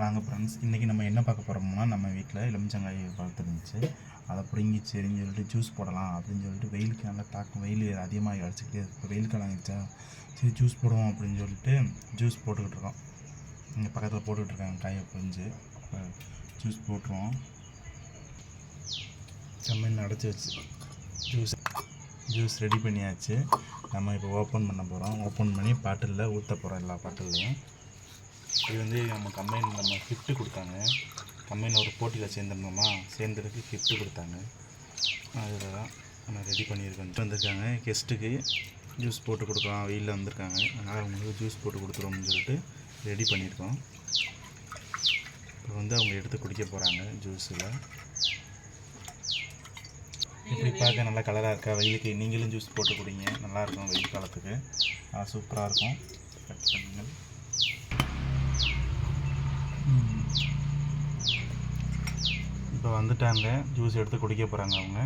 வாங்க ஃப்ரெண்ட்ஸ் இன்றைக்கி நம்ம என்ன பார்க்க போகிறோம்னா நம்ம வீட்டில் எலுமிச்சங்காய் வளர்த்துருந்துச்சு. அதை பிடுங்கி சரின்னு சொல்லிட்டு ஜூஸ் போடலாம் அப்படின்னு சொல்லிட்டு வெயிலுக்கு நல்லா தாக்கம் வெயில் அதிகமாக அடிச்சுக்கிட்டே இருக்குது வெயில் காலம் ஆகிடுச்சா சரி ஜூஸ் போடுவோம் அப்படின்னு சொல்லிட்டு ஜூஸ் போட்டுக்கிட்டு இருக்கோம். இங்கே பக்கத்தில் போட்டுக்கிட்டு இருக்காங்க காயை பிரிஞ்சு ஜூஸ் போட்டுருவோம். செம்மண் அடைச்சி வச்சு ஜூஸ் ஜூஸ் ரெடி பண்ணியாச்சு. நம்ம இப்போ ஓப்பன் பண்ண போகிறோம் ஓப்பன் பண்ணி பாட்டிலில் ஊற்ற போகிறோம் எல்லா பாட்டில்லையும். இது வந்து நம்ம கம்பெனி நம்ம கிஃப்ட்டு கொடுத்தாங்க. கம்பெனியில் ஒரு போட்டியில் சேர்ந்துருந்தோமா? சேர்ந்ததுக்கு கிஃப்ட்டு கொடுத்தாங்க. அதில் தான் நான் ரெடி பண்ணியிருக்கேன் வந்திருக்காங்க கெஸ்ட்டுக்கு ஜூஸ் போட்டு கொடுக்கலாம். வெயிலில் வந்திருக்காங்க. அதனால் அவங்களுக்கு ஜூஸ் போட்டு கொடுத்துருவோம்னு சொல்லிட்டு ரெடி பண்ணியிருக்கோம். இப்போ வந்து அவங்க எடுத்து குடிக்க போகிறாங்க ஜூஸில் இப்படி பார்க்க நல்லா கலராக இருக்கா? வெயிலுக்கு நீங்களும் ஜூஸ் போட்டு குடிங்க. நல்லாயிருக்கும் வெயில் காலத்துக்கு. நல்லா சூப்பராக இருக்கும். கட் பண்ணுங்கள். இப்போ வந்துட்டாங்க. ஜூஸ் எடுத்து குடிக்க போகிறாங்க அவங்க.